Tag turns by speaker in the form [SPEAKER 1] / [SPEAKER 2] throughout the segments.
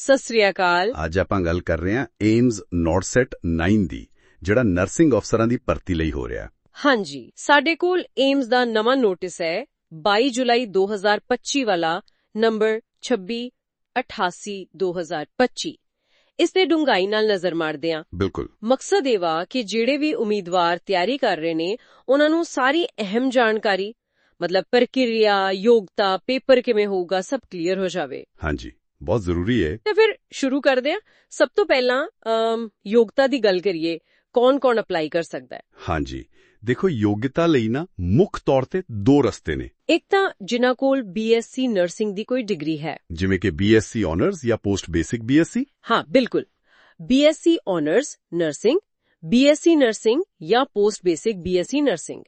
[SPEAKER 1] ਸਤਿ ਸ੍ਰੀ ਅਕਾਲ।
[SPEAKER 2] ਅੱਜ ਆਪਾਂ ਗੱਲ ਕਰ ਰਹੇ ਹਾਂ ਏਮਜ਼ ਨੋਟਸੈਟ 9 ਦੀ ਜਿਹੜਾ ਨਰਸਿੰਗ ਅਫਸਰਾਂ ਦੀ ਭਰਤੀ ਲਈ ਹੋ ਰਿਹਾ।
[SPEAKER 1] ਹਾਂਜੀ ਸਾਡੇ ਕੋਲ ਏਮਸ ਦਾ ਨਵਾਂ ਨੋਟਿਸ ਹੈ 22 ਜੁਲਾਈ 2025 ਵਾਲਾ ਨੰਬਰ 2688 2025 ਇਸ ਤੇ ਡੂੰਘਾਈ ਨਾਲ ਨਜ਼ਰ ਮਾਰਦੇ ਹਾਂ।
[SPEAKER 2] ਬਿਲਕੁਲ।
[SPEAKER 1] ਮਕਸਦ ਇਹ ਵਾ ਕਿ ਜਿਹੜੇ ਵੀ ਉਮੀਦਵਾਰ ਤਿਆਰੀ ਕਰ ਰਹੇ ਨੇ ਉਹਨਾਂ ਨੂੰ ਸਾਰੀ ਅਹਿਮ ਜਾਣਕਾਰੀ ਮਤਲਬ ਪ੍ਰਕਿਰਿਆ ਯੋਗਤਾ ਪੇਪਰ ਕਿਵੇਂ ਹੋਊਗਾ ਸਭ ਕਲੀਅਰ ਹੋ ਜਾਵੇ।
[SPEAKER 2] ਹਾਂਜੀ। ਬਹੁਤ ਜ਼ਰੂਰੀ ਹੈ
[SPEAKER 1] ਤੇ ਫਿਰ ਸ਼ੁਰੂ ਕਰਦੇ ਹਾਂ ਸਭ ਤੋਂ ਪਹਿਲਾਂ ਯੋਗਤਾ ਦੀ ਗੱਲ ਕਰੀਏ ਕੌਣ-ਕੌਣ ਅਪਲਾਈ ਕਰ ਸਕਦਾ ਹੈ
[SPEAKER 2] ਹਾਂਜੀ ਦੇਖੋ ਯੋਗਤਾ ਲਈ ਨਾ ਮੁੱਖ ਤੌਰ ਤੇ ਦੋ ਰਸਤੇ ਨੇ
[SPEAKER 1] ਇੱਕ ਤਾਂ ਜਿਨ੍ਹਾਂ ਕੋਲ ਬੀਐਸਸੀ ਨਰਸਿੰਗ ਦੀ ਕੋਈ ਡਿਗਰੀ ਹੈ
[SPEAKER 2] ਜਿਵੇਂ ਕਿ ਬੀਐਸਸੀ ਆਨਰਸ ਜਾਂ ਪੋਸਟ ਬੇਸਿਕ ਬੀਐਸਸੀ
[SPEAKER 1] ਹਾਂ ਬਿਲਕੁਲ BSc honours nursing BSc nursing ਜਾਂ ਪੋਸਟ ਬੇਸਿਕ ਬੀਐਸਸੀ ਨਰਸਿੰਗ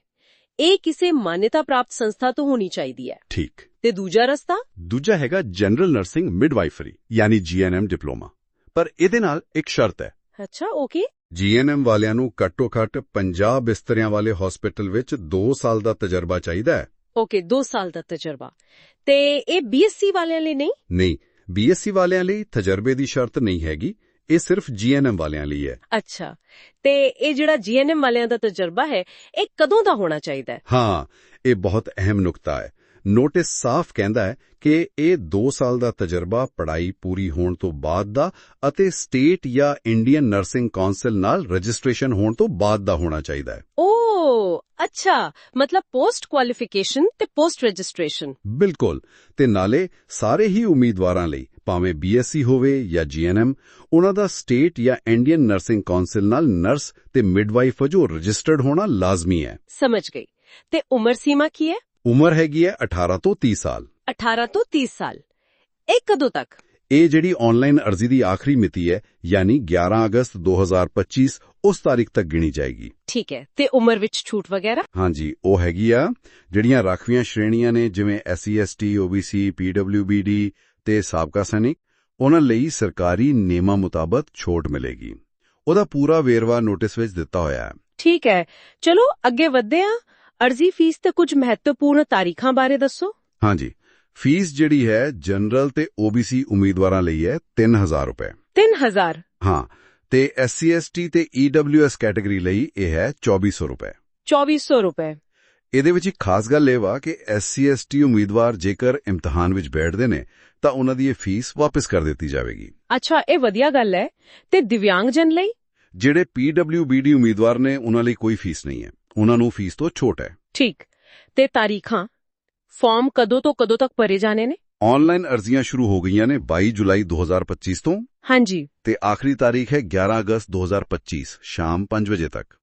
[SPEAKER 1] ਇਹ ਕਿਸੇ ਮਾਨਿਅਤਾ ਪ੍ਰਾਪਤ ਸੰਸਥਾ ਤੋਂ ਹੋਣੀ ਚਾਹੀਦੀ ਹੈ।
[SPEAKER 2] ਠੀਕ।
[SPEAKER 1] ਤੇ ਦੂਜਾ ਰਸਤਾ?
[SPEAKER 2] ਦੂਜਾ ਹੈਗਾ ਜਨਰਲ ਨਰਸਿੰਗ ਮਿਡਵਾਈਫਰੀ ਯਾਨੀ ਜੀਐਨਐਮ ਡਿਪਲੋਮਾ। ਪਰ ਇਹਦੇ ਨਾਲ ਇੱਕ ਸ਼ਰਤ ਹੈ।
[SPEAKER 1] ਅੱਛਾ ਓਕੇ।
[SPEAKER 2] ਜੀਐਨਐਮ ਵਾਲਿਆਂ ਨੂੰ ਘੱਟੋ-ਘੱਟ 50 ਬਿਸਤਰਿਆਂ ਵਾਲੇ ਹਸਪੀਟਲ ਵਿੱਚ 2 ਸਾਲ ਦਾ ਤਜਰਬਾ ਚਾਹੀਦਾ ਹੈ।
[SPEAKER 1] ਓਕੇ 2 ਸਾਲ ਦਾ ਤਜਰਬਾ। ਤੇ ਇਹ ਬੀਐਸਸੀ ਵਾਲਿਆਂ ਲਈ ਨਹੀਂ?
[SPEAKER 2] ਨਹੀਂ ਬੀਐਸਸੀ ਵਾਲਿਆਂ ਲਈ ਤਜਰਬੇ ਦੀ ਸ਼ਰਤ ਨਹੀਂ ਹੈਗੀ। ਇਹ ਸਿਰਫ ਜੀਐਨਐਮ ਵਾਲਿਆਂ ਲਈ ਹੈ।
[SPEAKER 1] ਅੱਛਾ। ਤੇ ਇਹ ਜਿਹੜਾ ਜੀਐਨਐਮ ਵਾਲਿਆਂ ਦਾ ਤਜਰਬਾ ਹੈ ਇਹ ਕਦੋਂ ਦਾ ਹੋਣਾ ਚਾਹੀਦਾ ਹੈ?
[SPEAKER 2] ਹਾਂ ਇਹ ਬਹੁਤ ਅਹਿਮ ਨੁਕਤਾ ਹੈ। ਨੋਟਿਸ ਸਾਫ਼ ਕਹਿੰਦਾ ਹੈ ਕਿ ਇਹ 2 ਸਾਲ ਦਾ ਤਜਰਬਾ ਪੜ੍ਹਾਈ ਪੂਰੀ ਹੋਣ ਤੋਂ ਬਾਅਦ ਦਾ ਅਤੇ ਸਟੇਟ ਜਾਂ ਇੰਡੀਅਨ ਨਰਸਿੰਗ ਕਾਉਂਸਲ ਨਾਲ ਰਜਿਸਟ੍ਰੇਸ਼ਨ ਹੋਣ ਤੋਂ ਬਾਅਦ ਦਾ ਹੋਣਾ ਚਾਹੀਦਾ ਹੈ।
[SPEAKER 1] ਓ ਅੱਛਾ। ਮਤਲਬ ਪੋਸਟ ਕੁਆਲੀਫਿਕੇਸ਼ਨ ਤੇ ਪੋਸਟ ਰਜਿਸਟ੍ਰੇਸ਼ਨ।
[SPEAKER 2] ਬਿਲਕੁਲ। ਤੇ ਨਾਲੇ ਸਾਰੇ ਹੀ ਉਮੀਦਵਾਰਾਂ ਲਈ ਭਾਵੇਂ ਬੀਐਸਸੀ ਹੋਵੇ ਜਾਂ ਜੀਐਨਐਮ ਉਹਨਾਂ ਦਾ ਸਟੇਟ ਜਾਂ ਇੰਡੀਅਨ ਨਰਸਿੰਗ ਕਾਉਂਸਲ ਨਾਲ ਨਰਸ ਤੇ ਮਿਡਵਾਈਫ ਵਜੋਂ ਰਜਿਸਟਰਡ ਹੋਣਾ ਲਾਜ਼ਮੀ ਹੈ।
[SPEAKER 1] ਸਮਝ ਗਈ। ਤੇ ਉਮਰ ਸੀਮਾ ਕੀ ਹੈ?
[SPEAKER 2] ਉਮਰ ਹੈਗੀ ਹੈ 18 ਤੋਂ 30 ਸਾਲ।
[SPEAKER 1] 18 ਤੋਂ 30 ਸਾਲ। ਇਹ ਕਦੋਂ ਤੱਕ?
[SPEAKER 2] ਇਹ ਜਿਹੜੀ ਆਨਲਾਈਨ ਅਰਜ਼ੀ ਦੀ ਆਖਰੀ ਮਿਤੀ ਹੈ ਯਾਨੀ 11 ਅਗਸਤ 2025 ਉਸ ਤਾਰੀਖ ਤੱਕ ਗਿਣੀ ਜਾਏਗੀ।
[SPEAKER 1] ਠੀਕ ਹੈ। ਤੇ ਉਮਰ ਵਿੱਚ ਛੂਟ ਵਗੈਰਾ?
[SPEAKER 2] ਹਾਂਜੀ ਉਹ ਹੈਗੀ ਆ ਜਿਹੜੀਆਂ ਰਾਖਵੀਆਂ ਸ਼੍ਰੇਣੀਆਂ ਨੇ ਜਿਵੇਂ ਐਸਸੀ ਐਸਟੀ ਓਬੀਸੀ ਪੀਡਬਲਿਊਬੀਡੀ ਤੇ ਸਾਬਕਾ ਸੈਨਿਕ ਉਹਨਾਂ ਲਈ ਸਰਕਾਰੀ ਨਿਯਮਾਂ ਮੁਤਾਬਕ ਛੋਟ ਮਿਲੇਗੀ। ਉਹਦਾ ਪੂਰਾ ਵੇਰਵਾ ਨੋਟਿਸ ਵਿੱਚ ਦਿੱਤਾ ਹੋਇਆ ਹੈ।
[SPEAKER 1] ਠੀਕ ਹੈ। ਚਲੋ ਅੱਗੇ ਵਧਦੇ ਹਾਂ। ਅਰਜ਼ੀ ਫੀਸ ਤੇ ਕੁਝ ਮਹੱਤਵਪੂਰਨ ਤਾਰੀਖਾਂ ਬਾਰੇ ਦੱਸੋ।
[SPEAKER 2] ਹਾਂਜੀ। ਫੀਸ ਜਿਹੜੀ ਹੈ ਜਨਰਲ ਤੇ ਓਬੀਸੀ ਉਮੀਦਵਾਰਾਂ ਲਈ ਹੈ 3000 ਰੁਪਏ।
[SPEAKER 1] 3000
[SPEAKER 2] ਹਾਂ। ਤੇ ਐਸਸੀ ਐਸਟੀ ਤੇ ਈਡਬਲਯੂਐਸ ਕੈਟਾਗਰੀ ਲਈ ਇਹ ਹੈ 2400 ਰੁਪਏ।
[SPEAKER 1] 2400 ਰੁਪਏ।
[SPEAKER 2] ਇਹਦੇ ਵਿੱਚ ਇੱਕ ਖਾਸ ਗੱਲ ਇਹ ਵਾ ਕਿ ਐਸਸੀ ਐਸਟੀ ਉਮੀਦਵਾਰ ਜੇਕਰ ਇਮਤਿਹਾਨ ਵਿੱਚ ਬੈਠਦੇ ਨੇ ਤਾਂ ਉਹਨਾਂ ਦੀ ਇਹ ਫੀਸ ਵਾਪਸ ਕਰ ਦਿੱਤੀ ਜਾਵੇਗੀ।
[SPEAKER 1] ਅੱਛਾ ਇਹ ਵਧੀਆ ਗੱਲ ਹੈ। ਤੇ ਦਿਵਿਆਂਗਜਨ ਲਈ?
[SPEAKER 2] ਜਿਹੜੇ ਪੀਡਬਲਿਊਬੀਡੀ ਉਮੀਦਵਾਰ ਨੇ ਉਹਨਾਂ ਲਈ ਕੋਈ ਫੀਸ ਨਹੀਂ ਹੈ। ਉਹਨਾਂ ਨੂੰ ਫੀਸ ਤੋਂ ਛੋਟ ਹੈ।
[SPEAKER 1] ਠੀਕ। ਤੇ ਤਾਰੀਖਾਂ? ਫਾਰਮ ਕਦੋਂ ਤੋਂ ਕਦੋਂ ਤੱਕ ਭਰੇ ਜਾਣੇ ਨੇ?
[SPEAKER 2] ਆਨਲਾਈਨ ਅਰਜ਼ੀਆਂ ਸ਼ੁਰੂ ਹੋ ਗਈਆਂ ਨੇ 22 ਜੁਲਾਈ 2025 ਤੋਂ।
[SPEAKER 1] ਹਾਂਜੀ।
[SPEAKER 2] ਤੇ ਆਖਰੀ ਤਾਰੀਖ ਹੈ 11 ਅਗਸਤ 2025 ਸ਼ਾਮ 5 ਵਜੇ ਤੱਕ।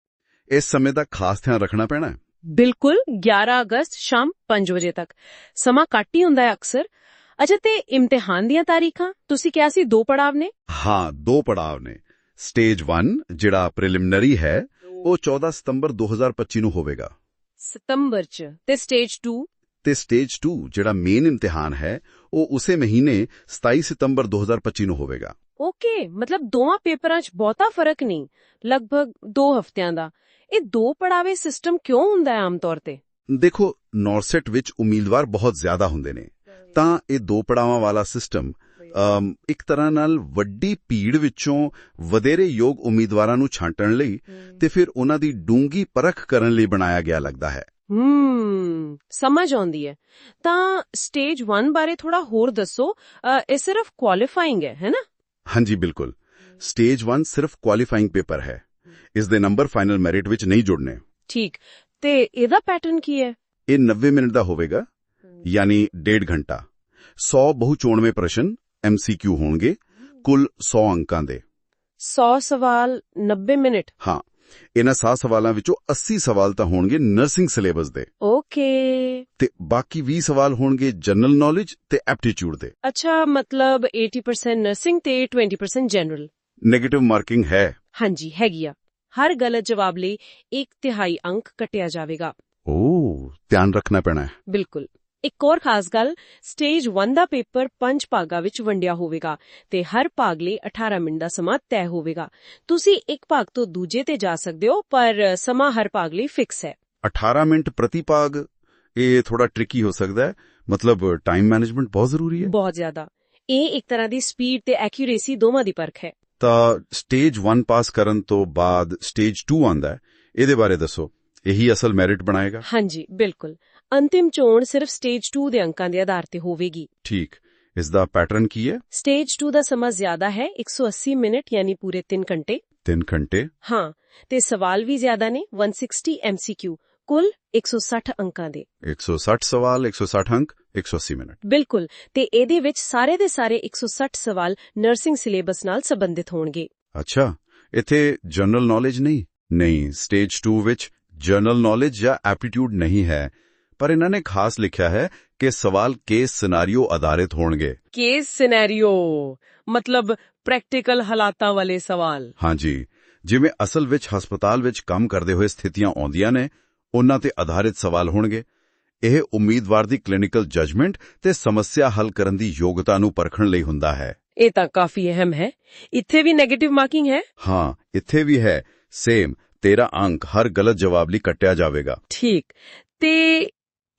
[SPEAKER 2] ਇਸ ਸਮੇਂ ਦਾ ਖਾਸ ਧਿਆਨ ਰੱਖਣਾ ਪੈਣਾ ਹੈ।
[SPEAKER 1] ਬਿਲਕੁਲ 11 ਅਗਸਤ ਸ਼ਾਮ 5 ਵਜੇ ਤੱਕ। ਸਮਾਂ ਘੱਟ ਹੀ ਹੁੰਦਾ ਹੈ ਅਕਸਰ। ਅੱਛਾ ਤੇ ਇਮਤਿਹਾਨ ਦੀਆਂ ਤਾਰੀਖਾਂ? ਤੁਸੀਂ ਕਿਹਾ ਸੀ ਦੋ ਪੜਾਵ ਨੇ?
[SPEAKER 2] ਹਾਂ ਦੋ ਪੜਾਅ ਨੇ। ਸਟੇਜ 1 ਜਿਹੜਾ ਪ੍ਰੀਲਿਮਿਨਰੀ ਹੈ ਉਹ 14 ਸਤੰਬਰ 2025 ਨੂੰ ਹੋਵੇਗਾ।
[SPEAKER 1] ਸਤੰਬਰ ਚ। ਤੇ ਸਟੇਜ 2
[SPEAKER 2] ਤੇ ਸਟੇਜ 2 ਜਿਹੜਾ ਮੇਨ ਇਮਤਿਹਾਨ ਹੈ ਉਹ ਉਸੇ ਮਹੀਨੇ 27 ਸਤੰਬਰ 2025 ਨੂੰ ਹੋਵੇਗਾ।
[SPEAKER 1] ਓਕੇ ਮਤਲਬ ਦੋਵਾਂ ਪੇਪਰਾਂ 'ਚ ਬਹੁਤਾ ਫ਼ਰਕ ਨਹੀਂ। ਲਗਭਗ 2 ਹਫ਼ਤਿਆਂ ਦਾ। ਇਹ ਦੋ ਪੜਾਵੇ ਸਿਸਟਮ ਕਿਉਂ ਹੁੰਦਾ ਹੈ ਆਮ ਤੌਰ ਤੇ?
[SPEAKER 2] ਦੇਖੋ ਨੌਰਸੈਟ ਵਿੱਚ ਉਮੀਦਵਾਰ ਬਹੁਤ ਜ਼ਿਆਦਾ ਹੁੰਦੇ ਨੇ। ਤਾਂ ਇਹ ਦੋ ਪੜਾਵਾਂ ਵਾਲਾ ਸਿਸਟਮ ਇੱਕ ਤਰ੍ਹਾਂ ਨਾਲ ਵੱਡੀ ਭੀੜ ਵਿੱਚੋਂ ਵਧੇਰੇ ਯੋਗ ਉਮੀਦਵਾਰਾਂ ਨੂੰ ਛਾਂਟਣ ਲਈ ਤੇ ਫਿਰ ਉਹਨਾਂ ਦੀ ਡੂੰਗੀ ਪਰਖ ਕਰਨ ਲਈ ਬਣਾਇਆ ਗਿਆ ਲੱਗਦਾ ਹੈ।
[SPEAKER 1] ਹੂੰ ਸਮਝ ਆਉਂਦੀ ਹੈ। ਤਾਂ ਸਟੇਜ 1 ਬਾਰੇ ਥੋੜਾ ਹੋਰ ਦੱਸੋ। ਇਹ ਸਿਰਫ ਕੁਆਲੀਫਾਈਂਗ ਹੈ ਹੈ ਨਾ?
[SPEAKER 2] ਹਾਂਜੀ ਬਿਲਕੁਲ। ਸਟੇਜ 1 ਸਿਰਫ ਕੁਆਲੀਫਾਈਂਗ ਪੇਪਰ ਹੈ। ਇਸ ਦੇ ਨੰਬਰ ਫਾਈਨਲ ਮੈਰਿਟ ਵਿੱਚ ਨਹੀਂ ਜੁੜਨੇ।
[SPEAKER 1] ਠੀਕ। ਤੇ ਇਹਦਾ ਪੈਟਰਨ ਕੀ ਹੈ?
[SPEAKER 2] ਇਹ 90 ਮਿੰਟ ਦਾ ਹੋਵੇਗਾ। ਯਾਨੀ ਡੇਢ ਘੰਟਾ। 100 ਬਹੁਚੋਣਵੇਂ ਪ੍ਰਸ਼ਨ ਐਮਸੀਕਿਊ ਹੋਣਗੇ। ਕੁੱਲ 100 ਅੰਕਾਂ ਦੇ।
[SPEAKER 1] 100 ਸਵਾਲ 90 ਮਿੰਟ।
[SPEAKER 2] ਹਾਂ। ਇਹਨਾਂ 100 ਸਵਾਲਾਂ ਵਿੱਚੋਂ 80 ਸਵਾਲ ਤਾਂ ਹੋਣਗੇ ਨਰਸਿੰਗ ਸਿਲੇਬਸ ਦੇ।
[SPEAKER 1] ਓਕੇ।
[SPEAKER 2] ਤੇ ਬਾਕੀ 20 ਸਵਾਲ ਹੋਣਗੇ ਜਨਰਲ ਨੌਲੇਜ ਤੇ ਐਪਟੀਚਿਊਡ ਦੇ।
[SPEAKER 1] ਅੱਛਾ ਮਤਲਬ 80% ਨਰਸਿੰਗ ਤੇ 20% ਜਨਰਲ
[SPEAKER 2] 네ਗੇਟਿਵ ਮਾਰਕਿੰਗ ਹੈ।
[SPEAKER 1] ਹਾਂਜੀ ਹੈਗੀ ਆ। ਹਰ ਗਲਤ ਜਵਾਬ ਲਈ ਇੱਕ ਤਿਹਾਈ ਅੰਕ ਕੱਟਿਆ ਜਾਵੇਗਾ।
[SPEAKER 2] ਓ ਧਿਆਨ ਰੱਖਣਾ ਪੈਣਾ ਹੈ।
[SPEAKER 1] ਬਿਲਕੁਲ। ਇੱਕ ਹੋਰ ਖਾਸ ਗੱਲ ਸਟੇਜ 1 ਦਾ ਪੇਪਰ ਪੰਜ ਭਾਗਾਂ ਵਿੱਚ ਵੰਡਿਆ ਹੋਵੇਗਾ ਤੇ ਹਰ ਭਾਗ ਲਈ 18 ਮਿੰਟ ਦਾ ਸਮਾਂ ਤੈਅ ਹੋਵੇਗਾ। ਤੁਸੀਂ ਇੱਕ ਭਾਗ ਤੋਂ ਦੂਜੇ ਤੇ ਜਾ ਸਕਦੇ ਹੋ ਪਰ ਸਮਾਂ ਹਰ ਭਾਗ ਲਈ ਫਿਕਸ ਹੈ।
[SPEAKER 2] 18 ਮਿੰਟ ਪ੍ਰਤੀ ਭਾਗ ਇਹ ਥੋੜਾ ਟ੍ਰਿਕੀ ਹੋ ਸਕਦਾ ਹੈ। ਮਤਲਬ ਟਾਈਮ ਮੈਨੇਜਮੈਂਟ ਬਹੁਤ ਜ਼ਰੂਰੀ ਹੈ।
[SPEAKER 1] ਬਹੁਤ ਜ਼ਿਆਦਾ। ਇਹ ਇੱਕ ਤਰ੍ਹਾਂ ਦੀ ਸਪੀਡ ਤੇ ਐਕਿਊਰੇਸੀ ਦੋਵਾਂ ਦੀ ਪਰਖ ਹੈ।
[SPEAKER 2] ਤਾਂ ਸਟੇਜ 1 ਪਾਸ ਕਰਨ ਤੋਂ ਬਾਅਦ ਸਟੇਜ 2 ਆਂਦਾ ਹੈ ਇਹਦੇ ਬਾਰੇ ਦੱਸੋ। ਇਹੀ ਅਸਲ ਮੈਰਿਟ ਬਣਾਏਗਾ।
[SPEAKER 1] ਹਾਂਜੀ ਬਿਲਕੁਲ। ਅੰਤਿਮ ਚੋਣ ਸਿਰਫ ਸਟੇਜ 2 ਦੇ ਅੰਕਾਂ ਦੇ ਆਧਾਰ ਤੇ ਹੋਵੇਗੀ।
[SPEAKER 2] ਠੀਕ। ਇਸ ਦਾ ਪੈਟਰਨ ਕੀ ਹੈ?
[SPEAKER 1] ਸਟੇਜ 2 ਦਾ ਸਮਾਂ ਜ਼ਿਆਦਾ ਹੈ 180 ਮਿੰਟ ਯਾਨੀ ਪੂਰੇ 3 ਘੰਟੇ।
[SPEAKER 2] 3 ਘੰਟੇ?
[SPEAKER 1] ਹਾਂ ਤੇ ਸਵਾਲ ਵੀ ਜ਼ਿਆਦਾ ਨੇ 160 MCQ ਕੁੱਲ 160 ਅੰਕਾਂ ਦੇ।
[SPEAKER 2] 160 ਸਵਾਲ 160 ਅੰਕ 180 ਮਿੰਟ।
[SPEAKER 1] ਬਿਲਕੁਲ ਤੇ ਇਹਦੇ ਵਿੱਚ ਸਾਰੇ ਦੇ ਸਾਰੇ 160 ਸਵਾਲ ਨਰਸਿੰਗ ਸਿਲੇਬਸ ਨਾਲ ਸੰਬੰਧਿਤ ਹੋਣਗੇ।
[SPEAKER 2] ਅੱਛਾ ਇੱਥੇ ਜਨਰਲ ਨੌਲੇਜ ਨਹੀਂ? ਨਹੀਂ ਸਟੇਜ 2 ਵਿੱਚ ਜਨਰਲ ਨੌਲੇਜ ਜਾਂ ਐਪਟੀਟਿਊਡ ਨਹੀਂ ਹੈ। ਪਰ ਇਹਨਾਂ ਨੇ ਖਾਸ ਲਿਖਿਆ ਹੈ ਕਿ ਸਵਾਲ ਕੇਸ ਸਿਨਾਰੀਓ ਆਧਾਰਿਤ ਹੋਣਗੇ।
[SPEAKER 1] ਕੇਸ ਸਿਨੈਰੀਓ ਮਤਲਬ ਪ੍ਰੈਕਟੀਕਲ ਹਾਲਾਤਾਂ ਵਾਲੇ ਸਵਾਲ।
[SPEAKER 2] ਹਾਂਜੀ ਜਿਵੇਂ ਅਸਲ ਵਿੱਚ ਹਸਪਤਾਲ ਵਿੱਚ ਕੰਮ ਕਰਦੇ ਹੋਏ ਸਥਿਤੀਆਂ ਆਉਂਦੀਆਂ ਨੇ ਉਹਨਾਂ ਤੇ ਆਧਾਰਿਤ ਸਵਾਲ ਹੋਣਗੇ। ਇਹ ਉਮੀਦਵਾਰ ਦੀ ਕਲੀਨਿਕਲ ਜਜਮੈਂਟ ਤੇ ਸਮੱਸਿਆ ਹੱਲ ਕਰਨ ਦੀ ਯੋਗਤਾ ਨੂੰ ਪਰਖਣ ਲਈ ਹੁੰਦਾ ਹੈ।
[SPEAKER 1] ਇਹ ਤਾਂ ਕਾਫੀ ਅਹਿਮ ਹੈ। ਇੱਥੇ ਵੀ 네ਗੇਟਿਵ ਮਾਰਕਿੰਗ ਹੈ?
[SPEAKER 2] ਹਾਂ ਇੱਥੇ ਵੀ ਹੈ। ਸੇਮ 13 ਅੰਕ ਹਰ ਗਲਤ ਜਵਾਬ ਲਈ ਕੱਟਿਆ ਜਾਵੇਗਾ।
[SPEAKER 1] ਠੀਕ। ਤੇ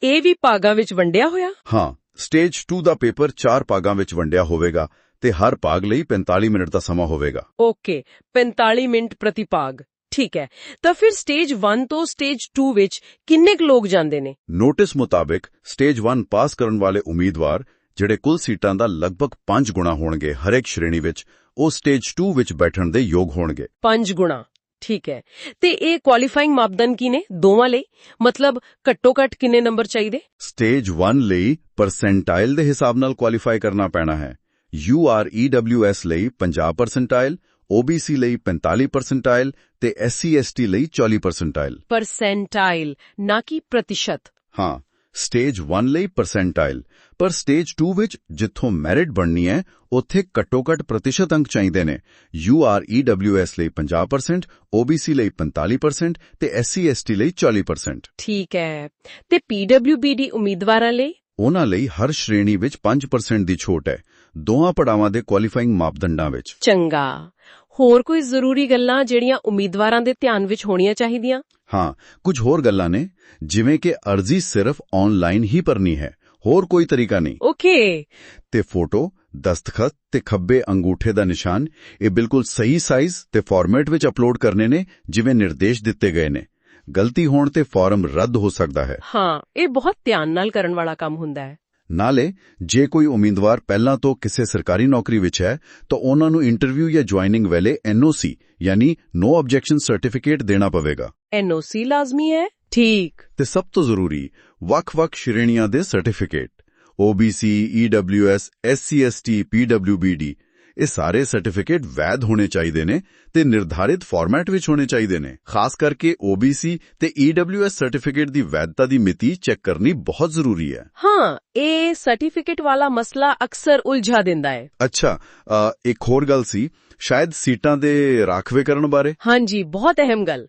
[SPEAKER 1] ਇਹ ਵੀ ਭਾਗਾਂ ਵਿੱਚ ਵੰਡਿਆ ਹੋਇਆ?
[SPEAKER 2] ਹਾਂ ਸਟੇਜ 2 ਦਾ ਪੇਪਰ 4 ਭਾਗਾਂ ਵਿੱਚ ਵੰਡਿਆ ਹੋਵੇਗਾ ਤੇ ਹਰ ਭਾਗ ਲਈ 45 ਮਿੰਟ ਦਾ ਸਮਾਂ ਹੋਵੇਗਾ।
[SPEAKER 1] ਓਕੇ 45 ਮਿੰਟ ਪ੍ਰਤੀ ਭਾਗ। ਠੀਕ ਹੈ ਤਾਂ ਫਿਰ ਸਟੇਜ 1 ਤੋਂ ਸਟੇਜ 2 ਵਿੱਚ ਕਿੰਨੇ ਕੁ ਲੋਕ ਜਾਂਦੇ ਨੇ?
[SPEAKER 2] ਨੋਟਿਸ ਮੁਤਾਬਿਕ ਸਟੇਜ 1 ਪਾਸ ਕਰਨ ਵਾਲੇ ਉਮੀਦਵਾਰ ਜਿਹੜੇ ਕੁੱਲ ਸੀਟਾਂ ਦਾ ਲਗਭਗ 5 ਗੁਣਾ ਹੋਣਗੇ ਹਰੇਕ ਸ਼੍ਰੇਣੀ ਵਿੱਚ ਉਹ ਸਟੇਜ 2 ਵਿੱਚ ਬੈਠਣ ਦੇ ਯੋਗ ਹੋਣਗੇ।
[SPEAKER 1] 5 ਗੁਣਾ। ਠੀਕ ਹੈ ਤੇ ਇਹ ਕੁਆਲੀਫਾਈਂਗ ਮਾਪਦੰਡ ਕੀ ਨੇ ਦੋਵਾਂ ਲਈ ਮਤਲਬ ਘੱਟੋ ਘੱਟ ਕਿੰਨੇ ਨੰਬਰ ਚਾਹੀਦੇ
[SPEAKER 2] ਸਟੇਜ 1 ਲਈ ਪਰਸੈਂਟਾਈਲ ਦੇ ਹਿਸਾਬ ਨਾਲ ਕੁਆਲੀਫਾਈ ਕਰਨਾ ਪੈਣਾ ਹੈ UREWS ਲਈ 50 ਪਰਸੈਂਟਾਈਲ OBC ਲਈ 45 ਪਰਸੈਂਟਾਈਲ ਤੇ SC ST ਲਈ 40 ਪਰਸੈਂਟਾਈਲ
[SPEAKER 1] ਪਰਸੈਂਟਾਈਲ ਨਾ ਕਿ ਪ੍ਰਤੀਸ਼ਤ
[SPEAKER 2] ਹਾਂ ਸਟੇਜ 1 ਲਈ ਪਰਸੈਂਟਾਈਲ ਪਰ ਸਟੇਜ 2 ਵਿੱਚ ਜਿੱਥੋਂ ਮੈਰਿਟ ਬਣਨੀ ਹੈ ਉੱਥੇ ਘੱਟੋ-ਘੱਟ ਪ੍ਰਤੀਸ਼ਤ ਅੰਕ ਚਾਹੀਦੇ ਨੇ। UREWS ਲਈ 50% OBC ਲਈ 45% ਤੇ SC ST ਲਈ 40%
[SPEAKER 1] ਠੀਕ ਹੈ। ਤੇ PWBD ਉਮੀਦਵਾਰਾਂ ਲਈ?
[SPEAKER 2] ਉਹਨਾਂ ਲਈ ਹਰ ਸ਼੍ਰੇਣੀ ਵਿੱਚ 5% ਦੀ ਛੋਟ ਹੈ ਦੋਹਾਂ ਪੜਾਵਾਂ ਦੇ ਕੁਆਲੀਫਾਈਂਗ ਮਾਪਦੰਡਾਂ ਵਿੱਚ।
[SPEAKER 1] ਚੰਗਾ। ਹੋਰ ਕੋਈ ਜ਼ਰੂਰੀ ਗੱਲਾਂ ਜਿਹੜੀਆਂ ਉਮੀਦਵਾਰਾਂ ਦੇ ਧਿਆਨ ਵਿੱਚ ਹੋਣੀਆਂ ਚਾਹੀਦੀਆਂ?
[SPEAKER 2] ਹਾਂ ਕੁਝ ਹੋਰ ਗੱਲਾਂ ਨੇ ਜਿਵੇਂ ਕਿ ਅਰਜ਼ੀ ਸਿਰਫ ਆਨਲਾਈਨ ਹੀ ਭਰਨੀ ਹੈ ਹੋਰ ਕੋਈ ਤਰੀਕਾ ਨਹੀਂ।
[SPEAKER 1] ਓਕੇ
[SPEAKER 2] ਤੇ ਫੋਟੋ ਦਸਤਖਤ ਤੇ ਖੱਬੇ ਅੰਗੂਠੇ ਦਾ ਨਿਸ਼ਾਨ ਇਹ ਬਿਲਕੁਲ ਸਹੀ ਸਾਈਜ਼ ਤੇ ਫਾਰਮੈਟ ਵਿੱਚ ਅਪਲੋਡ ਕਰਨੇ ਨੇ ਜਿਵੇਂ ਨਿਰਦੇਸ਼ ਦਿੱਤੇ ਗਏ ਨੇ। ਗਲਤੀ ਹੋਣ ਤੇ ਫਾਰਮ ਰੱਦ ਹੋ ਸਕਦਾ ਹੈ।
[SPEAKER 1] ਹਾਂ ਇਹ ਬਹੁਤ ਧਿਆਨ ਨਾਲ ਕਰਨ ਵਾਲਾ ਕੰਮ ਹੁੰਦਾ ਹੈ।
[SPEAKER 2] ਨਾਲੇ ਜੇ ਕੋਈ ਉਮੀਦਵਾਰ ਪਹਿਲਾਂ ਤੋਂ ਕਿਸੇ ਸਰਕਾਰੀ ਨੌਕਰੀ ਵਿੱਚ ਹੈ ਤਾਂ ਉਹਨਾਂ ਨੂੰ ਇੰਟਰਵਿਊ ਜਾਂ ਜੁਆਇਨਿੰਗ ਵੇਲੇ ਐਨਓਸੀ ਯਾਨੀ ਨੋ ਆਬਜੈਕਸ਼ਨ ਸਰਟੀਫਿਕੇਟ ਦੇਣਾ ਪਵੇਗਾ।
[SPEAKER 1] ਐਨਓਸੀ ਲਾਜ਼ਮੀ ਹੈ? ਠੀਕ।
[SPEAKER 2] ਤੇ ਸਭ ਤੋਂ ਜ਼ਰੂਰੀ ਵੱਖ-ਵੱਖ ਸ਼੍ਰੇਣੀਆਂ ਦੇ certificate OBC EWS SC ST PWBD ਇਹ ਸਾਰੇ ਸਰਟੀਫਿਕੇਟ ਵੈਧ ਹੋਣੇ ਚਾਹੀਦੇ ਨੇ ਤੇ ਨਿਰਧਾਰਿਤ ਫਾਰਮੈਟ ਵਿੱਚ ਹੋਣੇ ਚਾਹੀਦੇ ਨੇ। ਖਾਸ ਕਰਕੇ OBC ਤੇ EWS ਸਰਟੀਫਿਕੇਟ ਦੀ ਵੈਧਤਾ ਦੀ ਮਿਤੀ ਚੈੱਕ ਕਰਨੀ ਬਹੁਤ ਜ਼ਰੂਰੀ ਹੈ।
[SPEAKER 1] ਹਾਂ ਇਹ ਸਰਟੀਫਿਕੇਟ ਵਾਲਾ ਮਸਲਾ ਅਕਸਰ ਉਲਝਾ ਦਿੰਦਾ ਹੈ।
[SPEAKER 2] ਅੱਛਾ ਇੱਕ ਹੋਰ ਗੱਲ ਸੀ ਸ਼ਾਇਦ ਸੀਟਾਂ ਦੇ ਰਾਖਵੇਕਰਨ ਬਾਰੇ?
[SPEAKER 1] ਹਾਂਜੀ ਬਹੁਤ ਅਹਿਮ ਗੱਲ।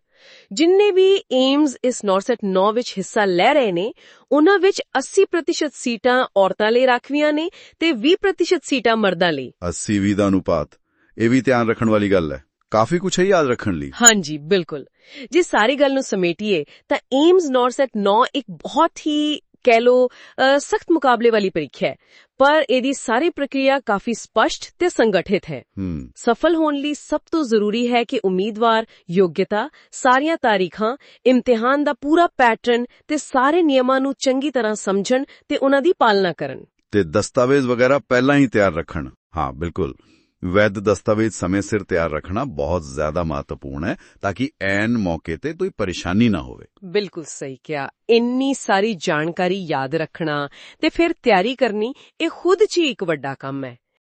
[SPEAKER 1] ਜਿੰਨੇ ਵੀ ਏਮਸ ਇਸ ਨੌਰਸੈਟ 9 ਵਿੱਚ ਹਿੱਸਾ ਲੈ ਰਹੇ ਨੇ ਉਹਨਾਂ ਵਿੱਚ 80% ਸੀਟਾਂ ਔਰਤਾਂ ਲਈ ਰਾਖਵੀਆਂ ਨੇ ਤੇ 20% ਸੀਟਾਂ ਮਰਦਾਂ ਲਈ।
[SPEAKER 2] 80 ਵੀਹ ਦਾ ਅਨੁਪਾਤ। ਇਹ ਵੀ ਧਿਆਨ ਰੱਖਣ ਵਾਲੀ ਗੱਲ ਹੈ। ਕਾਫੀ ਕੁਝ ਹੈ ਯਾਦ ਰੱਖਣ ਲਈ।
[SPEAKER 1] ਹਾਂਜੀ ਬਿਲਕੁਲ। ਜੇ ਸਾਰੀ ਗੱਲ ਨੂੰ ਸਮੇਟੀਏ ਤਾਂ ਏਮਸ ਨੌਰਸੈਟ 9 ਇੱਕ ਬਹੁਤ ਹੀ ਕਹਿ ਲੋ ਸਖਤ ਮੁਕਾਬਲੇ ਵਾਲੀ ਪ੍ਰੀਖਿਆ ਹੈ। ਪਰ ਇਹਦੀ ਸਾਰੀ ਪ੍ਰਕਿਰਿਆ ਕਾਫੀ ਸਪਸ਼ਟ ਤੇ ਸੰਗਠਿਤ ਹੈ। ਸਫਲ ਹੋਣ ਲਈ ਸਭ ਤੋਂ ਜ਼ਰੂਰੀ ਹੈ ਕਿ ਉਮੀਦਵਾਰ ਯੋਗਤਾ ਸਾਰੀਆਂ ਤਾਰੀਖਾਂ ਇਮਤਿਹਾਨ ਦਾ ਪੂਰਾ ਪੈਟਰਨ ਤੇ ਸਾਰੇ ਨਿਯਮਾਂ ਨੂੰ ਚੰਗੀ ਤਰ੍ਹਾਂ ਸਮਝਣ ਤੇ ਉਹਨਾਂ ਦੀ ਪਾਲਣਾ ਕਰਨ।
[SPEAKER 2] ਤੇ ਦਸਤਾਵੇਜ਼ ਵਗੈਰਾ ਪਹਿਲਾਂ ਹੀ ਤਿਆਰ ਰੱਖਣ। ਹਾਂ ਬਿਲਕੁਲ। ਵੈਧ ਦਸਤਾਵੇਜ਼ ਸਮੇਂ ਸਿਰ ਤਿਆਰ ਰੱਖਣਾ ਬਹੁਤ ਜ਼ਿਆਦਾ ਮਹੱਤਵਪੂਰਨ ਹੈ ਤਾਂ ਕਿ ਐਨ ਤੇ ਕੋਈ ਪਰੇਸ਼ਾਨੀ ਨਾ ਹੋਵੇ।
[SPEAKER 1] ਬਿਲਕੁਲ ਸਹੀ ਕਿਹਾ। ਇੰਨੀ ਸਾਰੀ ਜਾਣਕਾਰੀ ਯਾਦ ਰੱਖਣਾ ਤੇ ਫਿਰ ਤਿਆਰੀ ਕਰਨੀ ਇਹ ਖੁਦ 'ਚ ਹੀ ਇੱਕ ਵੱਡਾ ਕੰਮ ਹੈ।